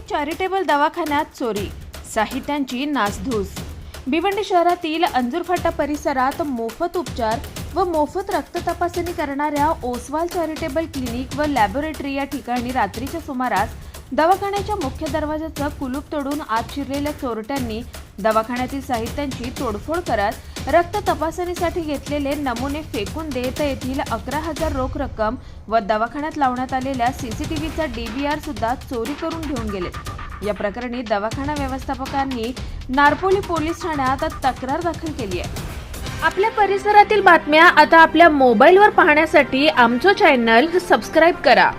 Charitable दवाखान्यात चोरी. साहित्यांची नासधूस. भिवंडी शहरातील अंजूरफाटा परिसरात मोफत उपचार व मोफत रक्त तपासणी करणाऱ्या ओसवाल चॅरिटेबल क्लिनिक व लॅबोरेटरी या ठिकाणी रात्रीच्या सुमारास दवाखान्याच्या मुख्य दरवाजाचं कुलूप तोडून आत शिरलेल्या चोरट्यांनी दवाखान्यातील साहित्यांची तोडफोड करत रक्त तपासणीसाठी घेतलेले नमुने फेकून देत येथील अकरा हजार रोख रक्कम व दवाखान्यात लावण्यात आलेल्या सीसीटीव्हीचा डीव्हीआर सुद्धा चोरी करून घेऊन गेले. या प्रकरणी दवाखाना व्यवस्थापकांनी नारपोली पोलीस ठाण्यात तक्रार दाखल केली आहे. आपल्या परिसरातील बातम्या आता आपल्या मोबाईलवर पाहण्यासाठी आमचं चॅनल सबस्क्राईब करा.